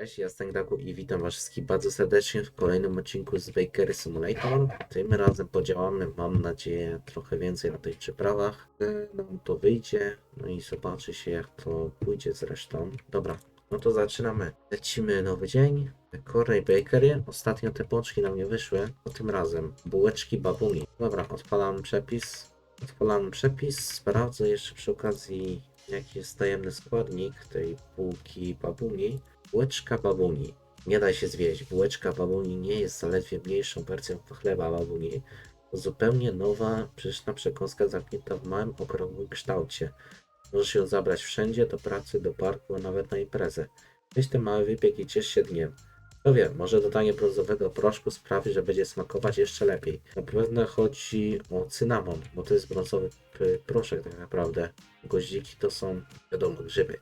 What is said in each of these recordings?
Cześć, ja jestem Graku i witam was wszystkich bardzo serdecznie w kolejnym odcinku z Bakery Simulator. Tym razem podziałamy, mam nadzieję, trochę więcej na tych przyprawach. E, Nam to wyjdzie, no i zobaczy się jak to pójdzie zresztą. Dobra, no to zaczynamy. Lecimy nowy dzień. Corey Bakery. Ostatnio te pączki nam nie wyszły, a tym razem bułeczki babuni. Dobra, odpalam przepis. Odpalam przepis, sprawdzę jeszcze przy okazji jaki jest tajemny składnik tej bułki babuni. Bułeczka babuni. Nie da się zwieść. Bułeczka babuni nie jest zaledwie mniejszą wersją chleba babuni. Zupełnie nowa, pyszna przekąska zamknięta w małym, okrągłym kształcie. Możesz ją zabrać wszędzie, do pracy, do parku, a nawet na imprezę. Weź ten mały wypiek i ciesz się dniem. Kto wie, może dodanie brązowego proszku sprawi, że będzie smakować jeszcze lepiej. Na pewno chodzi o cynamon, bo to jest brązowy proszek tak naprawdę. Goździki to są, wiadomo, grzyby.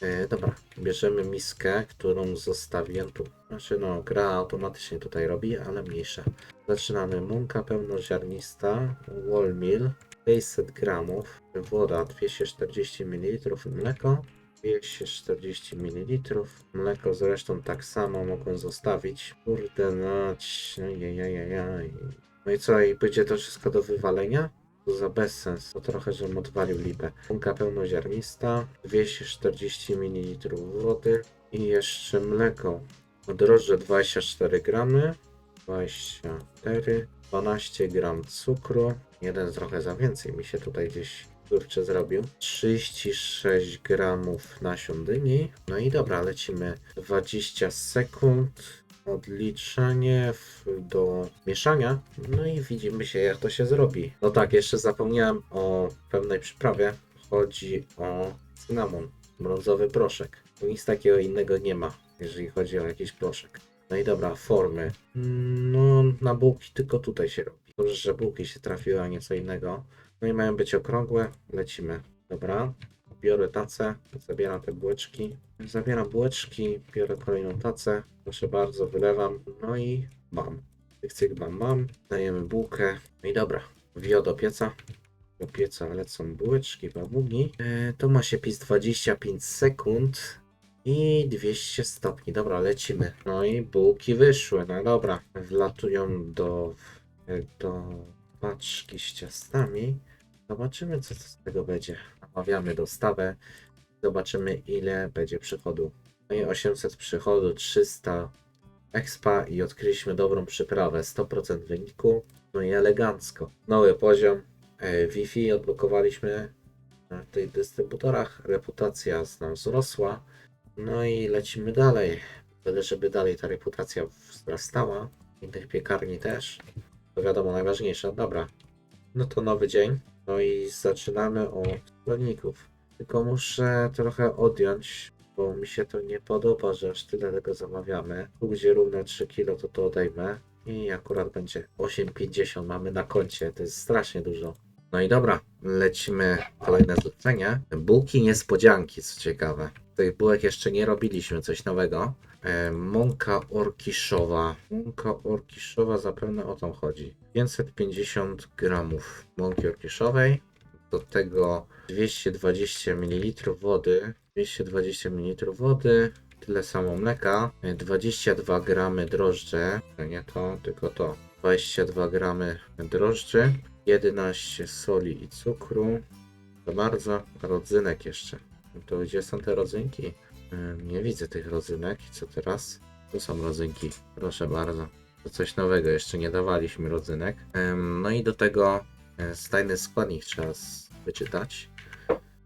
E, dobra, bierzemy miskę, którą zostawiłem tu. Znaczy no, gra automatycznie tutaj robi, ale mniejsza. Zaczynamy. Mąka pełnoziarnista, wholemeal, 600 gramów, woda 240 ml, mleko 240 ml. Mleko zresztą tak samo mogłem zostawić. Kurde no, jajajajaj. No i co, i będzie to wszystko do wywalenia? Za bezsens, to trochę, żebym odwalił lipę. Mąka pełnoziarnista, 240 ml wody i jeszcze mleko. Drożdże 24 gramy, 24, 12 gram cukru, jeden trochę za więcej mi się tutaj gdzieś kurczę zrobił. 36 gramów nasion dyni. No i dobra, lecimy 20 sekund. Odliczanie w, do mieszania. No i widzimy się, jak to się zrobi. No tak, jeszcze zapomniałem o pewnej przyprawie. Chodzi o cynamon, brązowy proszek. Nic takiego innego nie ma, jeżeli chodzi o jakiś proszek. No i dobra, formy. No, na bułki tylko tutaj się robi. Dobrze, że bułki się trafiły, a nie co innego. No i mają być okrągłe. Lecimy. Dobra. Biorę tacę, zabieram te bułeczki. Zabieram bułeczki, biorę kolejną tacę. Proszę bardzo, wylewam. No i bam. Cyk, cyk, bam. Dajemy bułkę. No i dobra. Wio do pieca. Do pieca lecą bułeczki, babugi. E, to ma się pis 25 sekund. I 200 stopni. Dobra, lecimy. No i bułki wyszły. No dobra. Wlatują do, do paczki z ciastami. Zobaczymy, co z tego będzie. Namawiamy dostawę. Zobaczymy, ile będzie przychodu. No i 800 przychodu, 300 expa i odkryliśmy dobrą przyprawę. 100% wyniku. No i elegancko. Nowy poziom. E, Wi-Fi odblokowaliśmy w tych dystrybutorach. Reputacja z nam wzrosła. No i lecimy dalej. Byle, żeby dalej ta reputacja wzrastała. Innych piekarni też. To wiadomo, najważniejsze. Dobra. No to nowy dzień. No i zaczynamy od składników. Tylko muszę trochę odjąć, bo mi się to nie podoba, że aż tyle tego zamawiamy. Tu gdzie równe 3 kg to to odejmę. I akurat będzie 8,50 mamy na koncie. To jest strasznie dużo. No i dobra, lecimy kolejne zlecenie. Bułki niespodzianki, co ciekawe. Tych bułek jeszcze nie robiliśmy, coś nowego. E, mąka orkiszowa. Mąka orkiszowa zapewne o tą chodzi. 550 gramów mąki orkiszowej. Do tego 220 ml wody. 220 ml wody. Tyle samo mleka. E, 22 gramy drożdże. To nie to, tylko to. 22 gramy drożdży. 11 soli i cukru. To bardzo. Rodzynek jeszcze. To gdzie są te rodzynki? Nie widzę tych rodzynek. Co teraz? Tu są rodzynki. Proszę bardzo. To coś nowego. Jeszcze nie dawaliśmy rodzynek. No i do tego e, tajny składnik trzeba wyczytać.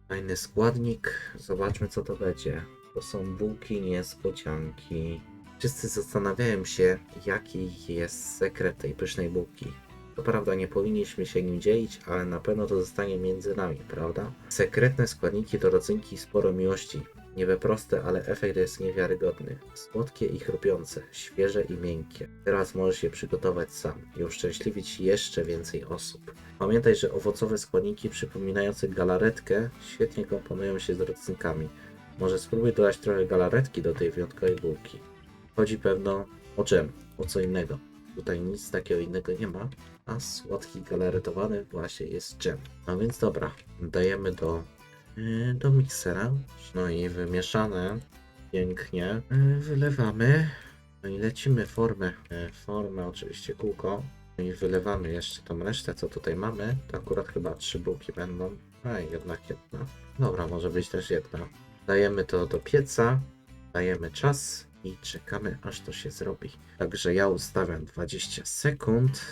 Tajny składnik. Zobaczmy co to będzie. To są bułki niespodzianki. Wszyscy zastanawiają się, jaki jest sekret tej pysznej bułki. To prawda, nie powinniśmy się nim dzielić, ale na pewno to zostanie między nami, prawda? Sekretne składniki to rodzynki sporo miłości. Niby proste, ale efekt jest niewiarygodny. Słodkie i chrupiące, świeże i miękkie. Teraz możesz je przygotować sam i uszczęśliwić jeszcze więcej osób. Pamiętaj, że owocowe składniki przypominające galaretkę świetnie komponują się z rodzynkami. Może spróbuj dodać trochę galaretki do tej wyjątkowej bułki. Chodzi pewno o dżem, o co innego. Tutaj nic takiego innego nie ma, a słodki galaretowany właśnie jest dżem. No więc dobra, dajemy do, do miksera, no i wymieszane Pięknie. E, Wylewamy. No i lecimy formę. E, Formę oczywiście kółko. No i wylewamy jeszcze tą resztę, co tutaj mamy. To akurat chyba trzy bułki będą. A jednak jedna. Dobra, może być też jedna. Dajemy to do pieca. Dajemy czas i czekamy aż to się zrobi. Także ja ustawiam 20 sekund.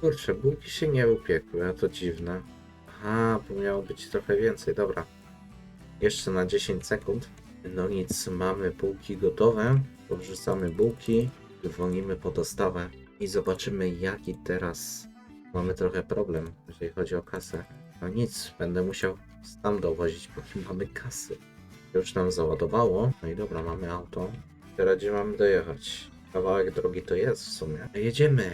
Kurczę, bułki się nie upiekły, a to dziwne. Aha, bo miało być trochę więcej, dobra. Jeszcze na 10 sekund. No nic, mamy bułki gotowe. Powrzucamy bułki, dzwonimy po dostawę i zobaczymy jaki teraz mamy trochę problem, jeżeli chodzi o kasę. No nic, będę musiał sam dowozić, bo nie mamy kasy. Już nam załadowało. No i dobra, mamy auto. Teraz gdzie mamy dojechać? Kawałek drogi to jest w sumie. Jedziemy.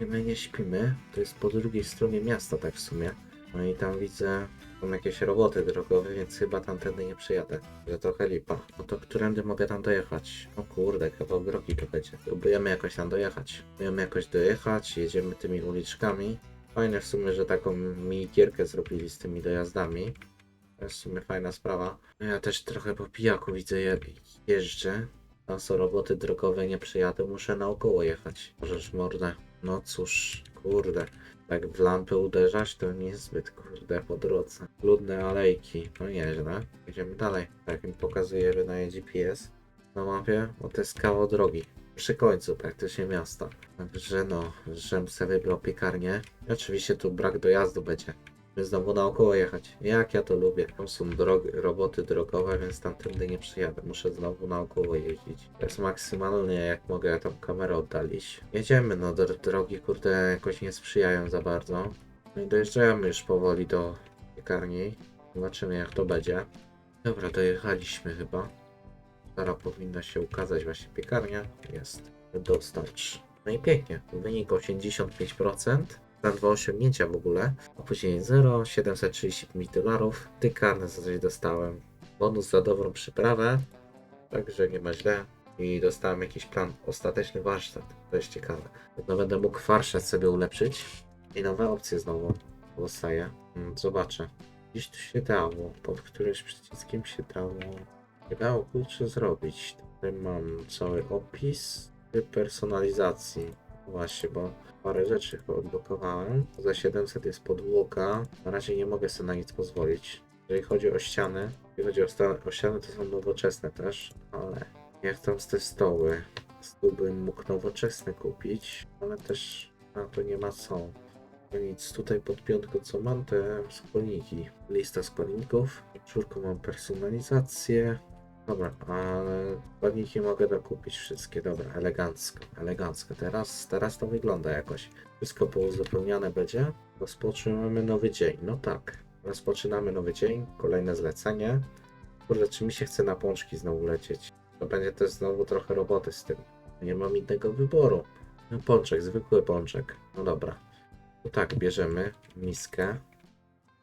My nie śpimy. To jest po drugiej stronie miasta, tak w sumie. No i tam widzę są jakieś roboty drogowe, więc chyba tamtędy nie przyjadę. To trochę lipa. No to którędy mogę tam dojechać? O kurde, kawał drogi to będzie. Próbujemy jakoś tam dojechać. Próbujemy jakoś dojechać, jedziemy tymi uliczkami. Fajne w sumie, że taką mini gierkę zrobili z tymi dojazdami. To jest w sumie fajna sprawa. No Ja też trochę po pijaku widzę, jak jeżdżę. Tam są roboty drogowe, nie przyjadę, muszę naokoło jechać. Możesz mordę. No cóż, kurde. Tak w lampy uderzać to niezbyt kurde po drodze. Ludne alejki, no nieźle. Jedziemy dalej. Tak mi pokazuje wydaje GPS na mapie, bo to jest kawał drogi. Przy końcu praktycznie miasta. Także no, żem sobie wybrał piekarnię. I oczywiście tu brak dojazdu będzie. My znowu naokoło jechać. Jak ja to lubię. Tam są drogi, roboty drogowe, więc tamtędy nie przyjadę. Muszę znowu naokoło jeździć. To jest maksymalnie jak mogę tą kamerę oddalić. Jedziemy, no dro- drogi kurde jakoś nie sprzyjają za bardzo. No i dojeżdżamy już powoli do piekarni. Zobaczymy jak to będzie. Dobra, dojechaliśmy chyba. Teraz powinna się ukazać właśnie piekarnia. Jest. Dostarcz. No i pięknie. Wynik 85%. Na dwa osiągnięcia w ogóle. Opóźnienie 0, 735 dolarów. Tykane za coś dostałem. Bonus za dobrą przyprawę. Także nie ma źle. I dostałem jakiś plan. Ostateczny warsztat. To jest ciekawe. No będę mógł warsztat sobie ulepszyć. I nowe opcje znowu powstaje. Mm, Zobaczę. Gdzieś tu się dało. Pod którymś przyciskiem się dało. Nie dało kurczę zrobić. Tutaj mam cały opis personalizacji. Właśnie, bo parę rzeczy odblokowałem. Za 700 jest podłoga. Na razie nie mogę sobie na nic pozwolić. Jeżeli chodzi o ściany, jeżeli chodzi o, o ściany, to są nowoczesne też, ale jak tam z te stoły. Stół bym mógł nowoczesny kupić, ale też na to nie ma co. No nic, tutaj pod piątką co mam, te składniki. Lista składników. Czwórką mam personalizację. Dobra, ale składniki mogę dokupić wszystkie. Dobra, elegancko, elegancko. Teraz, teraz to wygląda jakoś. Wszystko pouzupełniane będzie. Rozpoczynamy nowy dzień. No tak, rozpoczynamy nowy dzień, kolejne zlecenie. Kurde, czy mi się chce na pączki znowu lecieć? To będzie też znowu trochę roboty z tym. Nie mam innego wyboru. No pączek, zwykły pączek. No dobra. No tak, bierzemy miskę.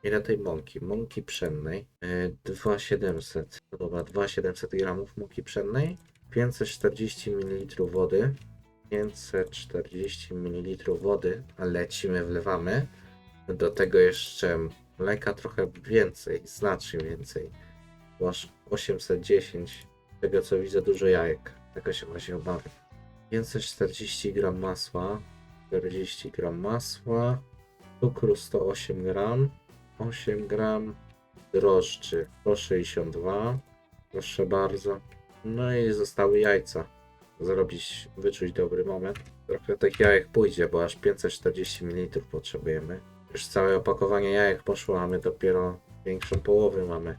Ile tej mąki? Mąki pszennej. Yy, 2700. No dobra, 2700 gramów mąki pszennej. 540 ml wody. 540 ml wody. Lecimy, wlewamy. Do tego jeszcze mleka trochę więcej, znacznie więcej. Aż 810. Z tego co widzę, dużo jajek. Tego się właśnie obawiam. 540 gram masła. 40 gram masła. Cukru 108 gram. 8 gram drożdży 162 proszę bardzo. No i zostały jajca. Zrobić, wyczuć dobry moment. Trochę tych jajek pójdzie, bo aż 540 ml potrzebujemy. Już całe opakowanie jajek poszło, a my dopiero większą połowę mamy.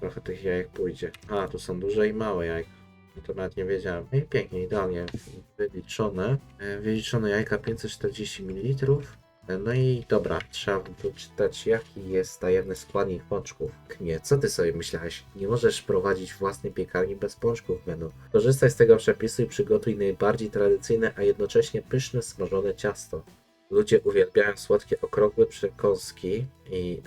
Trochę tych jajek pójdzie. A, tu są duże i małe jajka. No to nawet nie wiedziałem. No i pięknie, idealnie wyliczone. E, Wyliczone jajka 540 ml. No i dobra, trzeba wyczytać jaki jest tajemny składnik pączków. Nie, co ty sobie myślałeś? Nie możesz prowadzić własnej piekarni bez pączków menu. Korzystaj z tego przepisu i przygotuj najbardziej tradycyjne, a jednocześnie pyszne smażone ciasto. Ludzie uwielbiają słodkie okrągłe przekąski i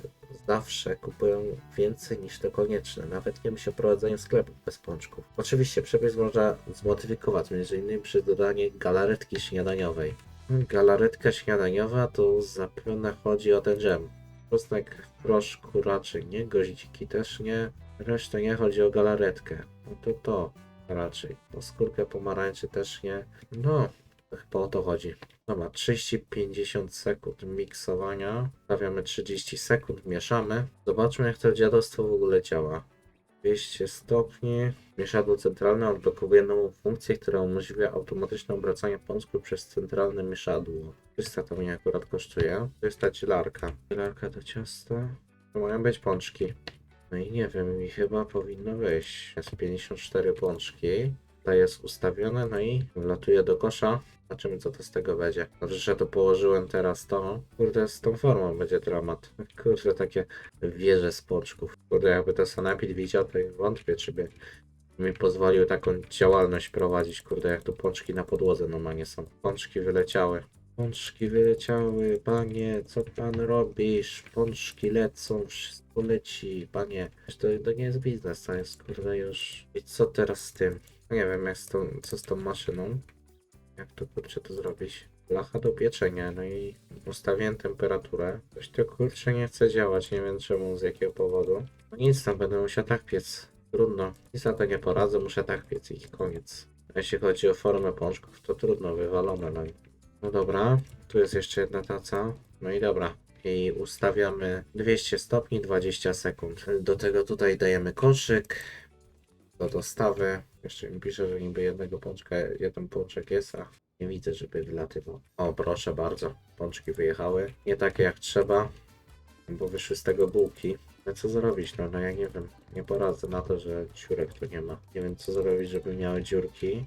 zawsze kupują więcej niż to konieczne, nawet nie myśl o prowadzeniu sklepu bez pączków. Oczywiście przepis można zmodyfikować, m.in. przez dodanie galaretki śniadaniowej. Galaretka śniadaniowa to zapewne chodzi o ten dżem. Czosnek w proszku raczej nie, goździki też nie. Resztę nie chodzi o galaretkę. No to to raczej. O skórkę pomarańczy też nie. No, chyba o to chodzi. Dobra, 30-50 sekund miksowania. Stawiamy 30 sekund, mieszamy. Zobaczmy jak to dziadostwo w ogóle działa. 200 stopni. Mieszadło centralne odblokowuje nową funkcję, która umożliwia automatyczne obracanie pączku przez centralne mieszadło. 300 to mnie akurat kosztuje. To jest ta dzielarka. Dzielarka do ciasta. To mają być pączki. No i nie wiem, mi chyba powinno wyjść. Jest 54 pączki. To jest ustawione, no i wlatuje do kosza. Zobaczymy co to z tego będzie. Dobrze, że to położyłem teraz to. Kurde, z tą formą będzie dramat. Kurde, takie wieże z pączków. Kurde, jakby to Sanepid widział, to wątpię, czy by mi pozwolił taką działalność prowadzić. Kurde, jak tu pączki na podłodze normalnie są. Pączki wyleciały. Pączki wyleciały, panie, co pan robisz? Pączki lecą, wszystko leci, panie. To, to nie jest biznes, to jest kurde już. I co teraz z tym? Nie wiem, jak z tą, co z tą maszyną. Jak to kurczę to zrobić? Blacha do pieczenia, no i ustawiłem temperaturę. Coś to kurczę nie chce działać, nie wiem czemu, z jakiego powodu. No nic, tam będę musiał tak piec. Trudno. Nic na to nie poradzę, muszę tak piec i koniec. A jeśli chodzi o formę pączków, to trudno, wywalone, no no dobra, tu jest jeszcze jedna taca. No i dobra. I ustawiamy 200 stopni, 20 sekund. Do tego tutaj dajemy koszyk do dostawy. Jeszcze mi pisze, że niby jednego pączka, jeden pączek jest, a nie widzę, żeby wylatywał. O, proszę bardzo. Pączki wyjechały. Nie takie jak trzeba, bo wyszły z tego bułki. No co zrobić? No, no ja nie wiem. Nie poradzę na to, że dziurek tu nie ma. Nie wiem co zrobić, żeby miały dziurki.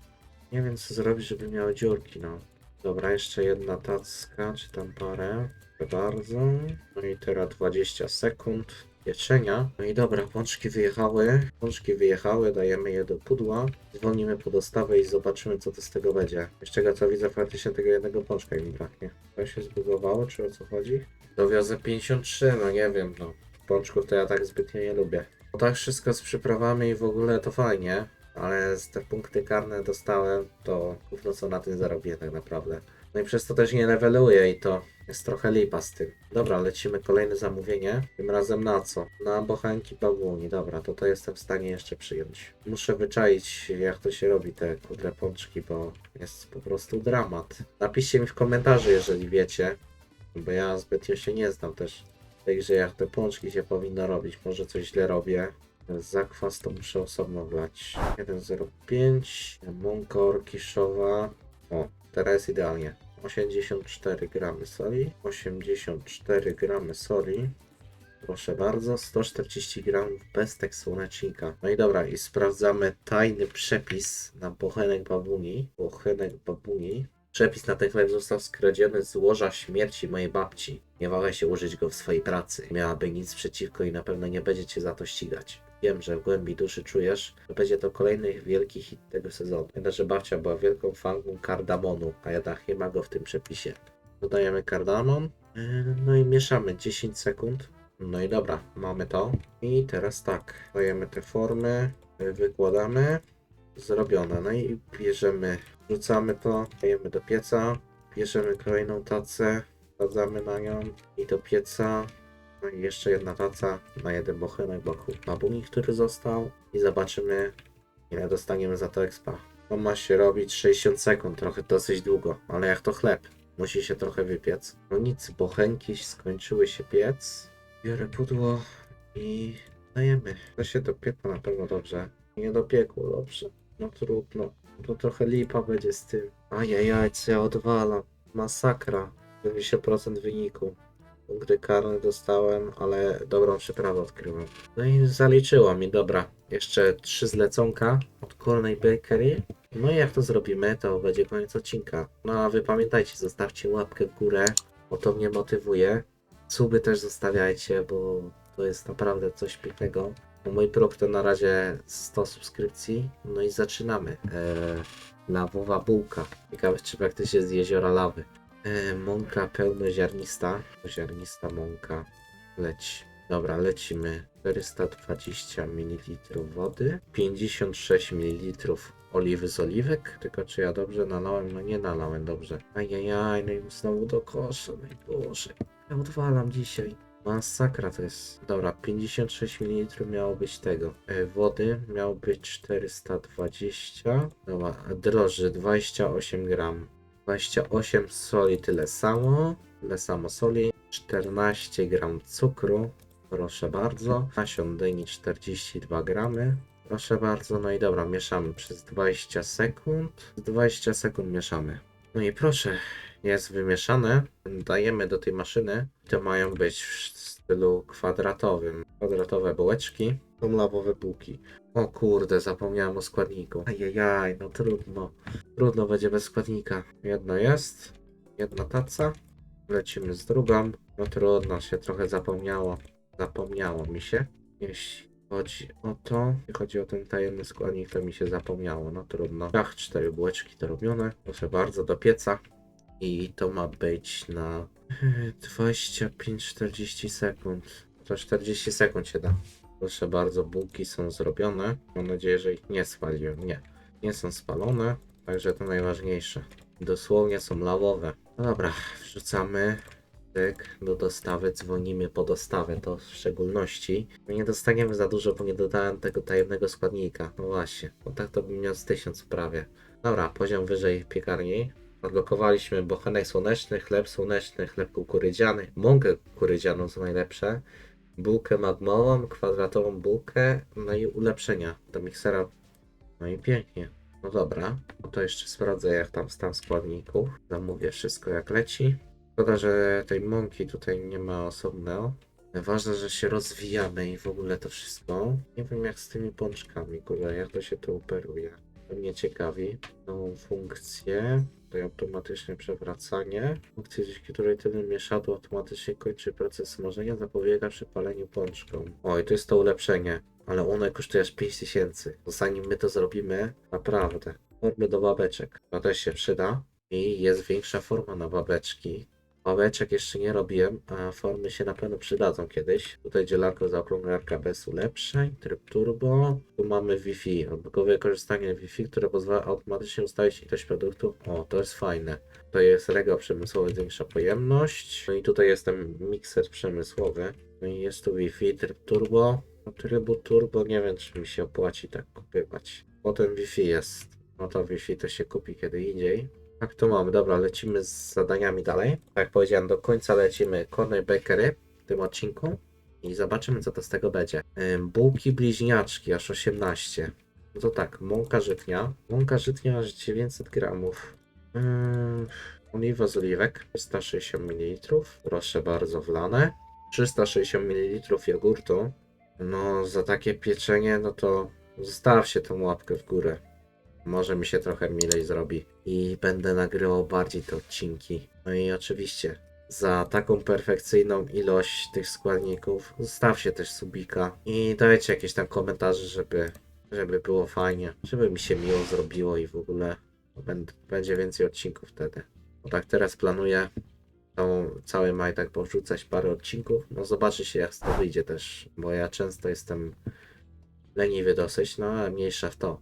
Nie wiem co zrobić, żeby miały dziurki, no. Dobra, jeszcze jedna tacka, czy tam parę. Bardzo. No i teraz 20 sekund pieczenia. No i dobra, pączki wyjechały. Pączki wyjechały, dajemy je do pudła. Zwolnimy po dostawę i zobaczymy, co to z tego będzie. Jeszcze co widzę, faktycznie tego jednego pączka mi braknie. To się zbugowało, czy o co chodzi? Dowiozę 53, no nie wiem, no. Pączków to ja tak zbytnio nie lubię. Bo tak wszystko z przyprawami i w ogóle to fajnie. Ale z te punkty karne dostałem, to gówno co na tym zarobię tak naprawdę. No i przez to też nie leveluję i to jest trochę lipa z tym. Dobra, lecimy kolejne zamówienie. Tym razem na co? Na bochenki babułni. Dobra, to to jestem w stanie jeszcze przyjąć. Muszę wyczaić jak to się robi te kudre pączki, bo jest po prostu dramat. Napiszcie mi w komentarzu, jeżeli wiecie, bo ja zbytnio się nie znam też grze, jak te pączki się powinno robić. Może coś źle robię. Zakwas to muszę osobno wlać. 1,05. Mąka orkiszowa. O, teraz idealnie. 84 gramy soli. 84 gramy soli. Proszę bardzo, 140 gramów pestek słonecznika. No i dobra, i sprawdzamy tajny przepis na bochenek babuni. Bochenek babuni. Przepis na ten chleb został skradziony z łoża śmierci mojej babci. Nie wahaj się użyć go w swojej pracy. Miałaby nic przeciwko i na pewno nie będzie cię za to ścigać. Wiem, że w głębi duszy czujesz, że będzie to kolejny wielki hit tego sezonu. Pamiętaj, że babcia była wielką fanką kardamonu, a jednak nie ma go w tym przepisie. Dodajemy kardamon, yy, no i mieszamy 10 sekund. No i dobra, mamy to. I teraz tak, dajemy te formy, yy, wykładamy, zrobione. No i bierzemy, rzucamy to, dajemy do pieca, bierzemy kolejną tacę, wsadzamy na nią i do pieca. No i jeszcze jedna taca na jeden bochenek wokół babuni, który został. I zobaczymy, ile dostaniemy za to expa. To ma się robić 60 sekund, trochę dosyć długo, ale jak to chleb, musi się trochę wypiec. No nic, bochenki skończyły się piec. Biorę pudło i dajemy. To się dopiekło na pewno dobrze. Nie dopiekło dobrze. No trudno. To trochę lipa będzie z tym. Ajajaj, co ja odwalam. Masakra. 90% wyniku. Punkty karne dostałem, ale dobrą przyprawę odkryłem. No i zaliczyło mi, dobra. Jeszcze trzy zleconka od Corney Bakery. No i jak to zrobimy, to będzie koniec odcinka. No a wy pamiętajcie, zostawcie łapkę w górę, bo to mnie motywuje. Suby też zostawiajcie, bo to jest naprawdę coś pięknego. Mój próg to na razie 100 subskrypcji. No i zaczynamy. Eee, lawowa bułka. Ciekawe, czy praktycznie z jeziora lawy. E, mąka pełnoziarnista. Ziarnista mąka. Leci. Dobra, lecimy. 420 ml wody, 56 ml oliwy z oliwek. Tylko czy ja dobrze nalałem? No nie nalałem dobrze. Ajajaj, no i znowu do kosza. No i Boże. Ja odwalam dzisiaj. Masakra to jest. Dobra, 56 ml miało być tego. E, wody miało być 420. Dobra, a drożdży 28 gram. 28 soli tyle samo. Tyle samo soli. 14 gram cukru. Proszę bardzo. Nasion dyni 42 gramy. Proszę bardzo, no i dobra, mieszamy przez 20 sekund. 20 sekund mieszamy. No i proszę, jest wymieszane. Dajemy do tej maszyny. To mają być w stylu kwadratowym. Kwadratowe bułeczki. Są bułki. O kurde, zapomniałem o składniku. Ajajaj, no trudno. Trudno będzie bez składnika. Jedno jest. Jedna taca. Lecimy z drugą. No trudno, się trochę zapomniało. Zapomniało mi się. Jeśli chodzi o to, chodzi o ten tajemny składnik, to mi się zapomniało. No trudno. Ach, cztery bułeczki to robione. Proszę bardzo, do pieca. I to ma być na e, 25-40 sekund. To 40 sekund się da. Proszę bardzo, bułki są zrobione. Mam nadzieję, że ich nie spaliłem. Nie, nie są spalone. Także to najważniejsze. Dosłownie są lawowe. No dobra, wrzucamy do dostawy, dzwonimy po dostawę, to w szczególności. Nie dostaniemy za dużo, bo nie dodałem tego tajemnego składnika. No właśnie, bo tak to bym miał z 1000 prawie. Dobra, poziom wyżej piekarni. Odblokowaliśmy bochenek słoneczny, chleb słoneczny, chleb kukurydziany, mąkę kukurydzianą co najlepsze, bułkę magmową, kwadratową bułkę, no i ulepszenia do miksera. No i pięknie. No dobra, to jeszcze sprawdzę jak tam stan składników. Zamówię wszystko jak leci. Szkoda, że tej mąki tutaj nie ma osobno. Ważne, że się rozwijamy i w ogóle to wszystko. Nie wiem jak z tymi pączkami, kurde, jak to się to operuje. To mnie ciekawi. Nową funkcję. Tutaj automatyczne przewracanie. Funkcja, dzięki której tylne mieszadło automatycznie kończy proces smażenia, zapobiega przypaleniu pączkom. Oj, to jest to ulepszenie. Ale ono kosztuje aż 5000. Zanim my to zrobimy, naprawdę. Formy do babeczek. To też się przyda. I jest większa forma na babeczki. Babeczek jeszcze nie robiłem, a formy się na pewno przydadzą kiedyś. Tutaj dzielarko za okrąglarka bez ulepszeń, tryb turbo. Tu mamy Wi-Fi, odblokowe korzystanie Wi-Fi, które pozwala automatycznie ustalić ilość produktu. O, to jest fajne. To jest regał przemysłowy, większa pojemność. No i tutaj jest ten mikser przemysłowy. No i jest tu Wi-Fi, tryb turbo. No, trybu turbo nie wiem, czy mi się opłaci tak kupywać. Potem Wi-Fi jest. No to Wi-Fi to się kupi kiedy indziej. Tak to mamy, dobra, lecimy z zadaniami dalej. Tak jak powiedziałem, do końca lecimy Corner Bakery w tym odcinku i zobaczymy, co to z tego będzie. Bułki bliźniaczki, aż 18. No to tak, mąka żytnia. Mąka żytnia aż 900 gramów. Ym, Oliwa z oliwek, 360 ml. Proszę bardzo, wlane. 360 ml jogurtu. No, za takie pieczenie, no to zostaw się tą łapkę w górę. Może mi się trochę milej zrobi i będę nagrywał bardziej te odcinki. No i oczywiście za taką perfekcyjną ilość tych składników zostawcie też subika i dajcie jakieś tam komentarze, żeby, żeby było fajnie, żeby mi się miło zrobiło i w ogóle będ- będzie więcej odcinków wtedy. Bo tak teraz planuję tą cały maj tak powrzucać parę odcinków. No zobaczy się jak to wyjdzie też, bo ja często jestem leniwy dosyć, no ale mniejsza w to.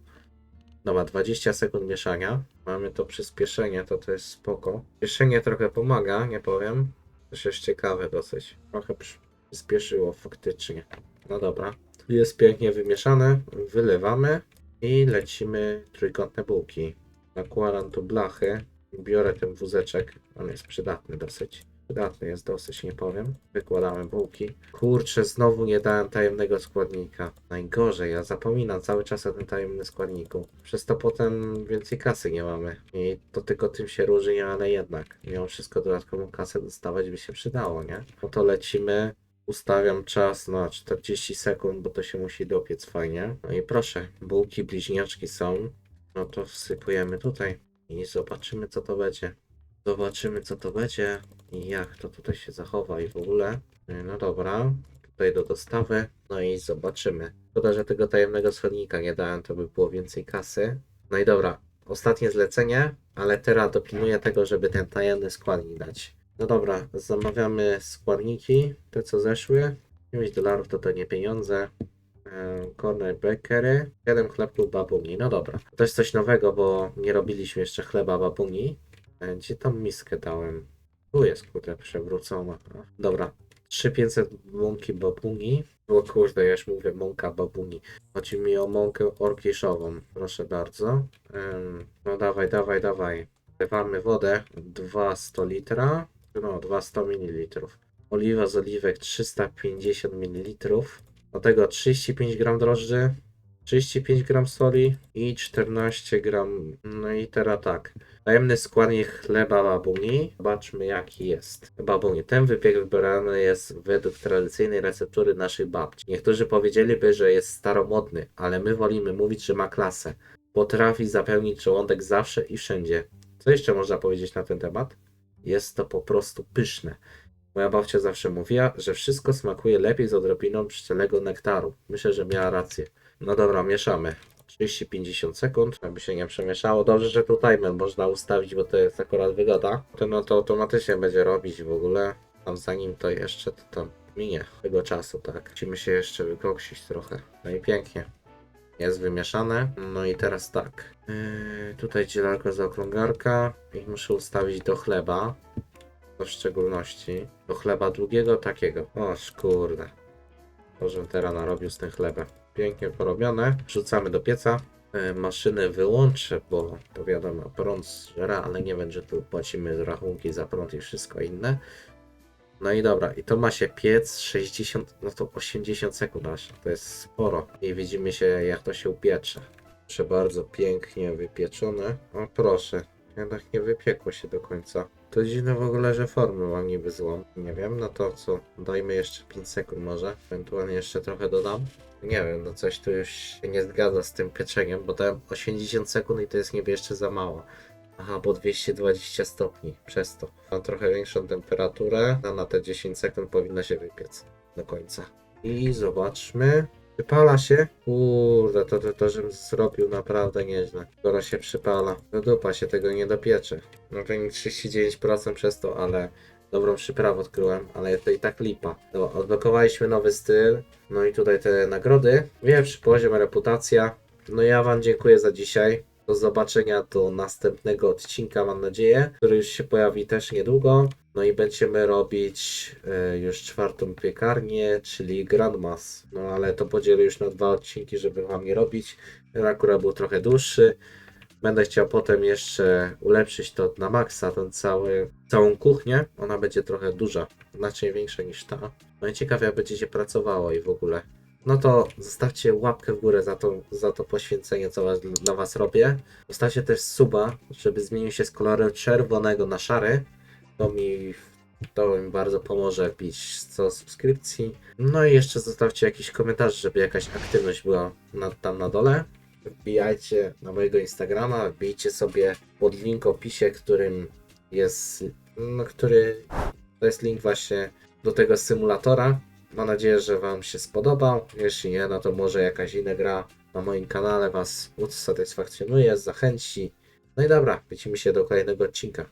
Dobra, 20 sekund mieszania. Mamy to przyspieszenie, to to jest spoko. Przyspieszenie trochę pomaga, nie powiem. Też jest ciekawe dosyć. Trochę przy- przyspieszyło faktycznie. No dobra. Jest pięknie wymieszane. Wylewamy i lecimy trójkątne bułki. Nakładam tu blachy. Biorę ten wózeczek. On jest przydatny dosyć. Przydatny jest dosyć, nie powiem. Wykładamy bułki. Kurczę, znowu nie dałem tajemnego składnika. Najgorzej, ja zapominam cały czas o tym tajemnym składniku. Przez to potem więcej kasy nie mamy. I to tylko tym się różni, ale jednak. Mimo wszystko dodatkową kasę dostawać by się przydało, nie? No to lecimy. Ustawiam czas na 40 sekund, bo to się musi dopiec fajnie. No i proszę, bułki bliźniaczki są. No to wsypujemy tutaj i zobaczymy co to będzie. Zobaczymy co to będzie i jak to tutaj się zachowa i w ogóle. No dobra, tutaj do dostawy. No i zobaczymy. Szkoda, że tego tajemnego składnika nie dałem, to by było więcej kasy. No i dobra, ostatnie zlecenie, ale teraz dopilnuję tego, żeby ten tajemny składnik dać. No dobra, zamawiamy składniki, te co zeszły. 9 dolarów to to nie pieniądze. E, Corner Bakery, 7 chlebków babuni. No dobra, to jest coś nowego, bo nie robiliśmy jeszcze chleba babuni. Gdzie tą miskę dałem? Tu jest, kurde, przewrócona. Dobra, 3500 mąki babuni. O kurde, ja już mówię mąka babuni. Chodzi mi o mąkę orkiszową. Proszę bardzo. Em, no dawaj, dawaj, dawaj. Wlewamy wodę 200 litra. No, 200 ml. Oliwa z oliwek 350 ml. Do tego 35 gram drożdży, 35 gram soli i 14 gram. No i teraz tak. Tajemny składnik chleba babuni. Zobaczmy jaki jest. Babuni. Ten wypiek wybrany jest według tradycyjnej receptury naszych babci. Niektórzy powiedzieliby, że jest staromodny, ale my wolimy mówić, że ma klasę. Potrafi zapełnić żołądek zawsze i wszędzie. Co jeszcze można powiedzieć na ten temat? Jest to po prostu pyszne. Moja babcia zawsze mówiła, że wszystko smakuje lepiej z odrobiną pszczelego nektaru. Myślę, że miała rację. No dobra, mieszamy. 30-50 sekund, aby się nie przemieszało. Dobrze, że tu timer można ustawić, bo to jest akurat wygoda. To no to automatycznie będzie robić w ogóle. A zanim to jeszcze, to tam minie tego czasu, tak? Musimy się jeszcze wykoksić trochę. No i pięknie. Jest wymieszane. No i teraz tak. Yy, tutaj dzielarka za okrągarka. I muszę ustawić do chleba. To w szczególności. Do chleba długiego takiego. O kurde. To, teraz narobił z tym chlebem. Pięknie porobione. Wrzucamy do pieca. E, Maszynę wyłączę, bo to wiadomo, prąd zżera, ale nie wiem, że tu płacimy rachunki za prąd i wszystko inne. No i dobra, i to ma się piec 60, no to 80 sekund aż. To jest sporo. I widzimy się, jak to się upiecze. Proszę bardzo, pięknie wypieczone. O proszę, jednak nie wypiekło się do końca. To dziwne w ogóle, że formy mam niby złą. Nie wiem, no to co? Dajmy jeszcze 5 sekund może. Ewentualnie jeszcze trochę dodam. Nie wiem, no coś tu już się nie zgadza z tym pieczeniem, bo dałem 80 sekund i to jest niby jeszcze za mało. Aha, bo 220 stopni przez to. Mam trochę większą temperaturę, a na te 10 sekund powinno się wypiec do końca. I zobaczmy. Przypala się? Kurde, to, to, to żebym zrobił naprawdę nieźle. Skoro się przypala. Do dupa się tego nie dopiecze. No to mi 39% przez to, ale dobrą przyprawę odkryłem, ale to i tak lipa. No, odblokowaliśmy nowy styl. No i tutaj te nagrody. Pierwszy poziom, reputacja. No ja wam dziękuję za dzisiaj. Do zobaczenia do następnego odcinka, mam nadzieję, który już się pojawi też niedługo. No i będziemy robić e, już czwartą piekarnię, czyli Grandmas. No ale to podzielę już na dwa odcinki, żeby wam nie robić. Ten akurat był trochę dłuższy. Będę chciał potem jeszcze ulepszyć to na maksa, ten cały, całą kuchnię. Ona będzie trochę duża, znacznie większa niż ta. No i ciekawie jak będzie się pracowało i w ogóle. No to zostawcie łapkę w górę za to, za to poświęcenie, co was, dla was robię. Zostawcie też suba, żeby zmienił się z koloru czerwonego na szary. To mi, to mi bardzo pomoże wbić 100 subskrypcji. No i jeszcze zostawcie jakiś komentarz, żeby jakaś aktywność była na, tam na dole. Wbijajcie na mojego Instagrama, wbijcie sobie pod link opisie, którym jest, no który, to jest link właśnie do tego symulatora. Mam nadzieję, że Wam się spodobał. Jeśli nie, no to może jakaś inna gra na moim kanale Was usatysfakcjonuje, zachęci. No i dobra, widzimy się do kolejnego odcinka.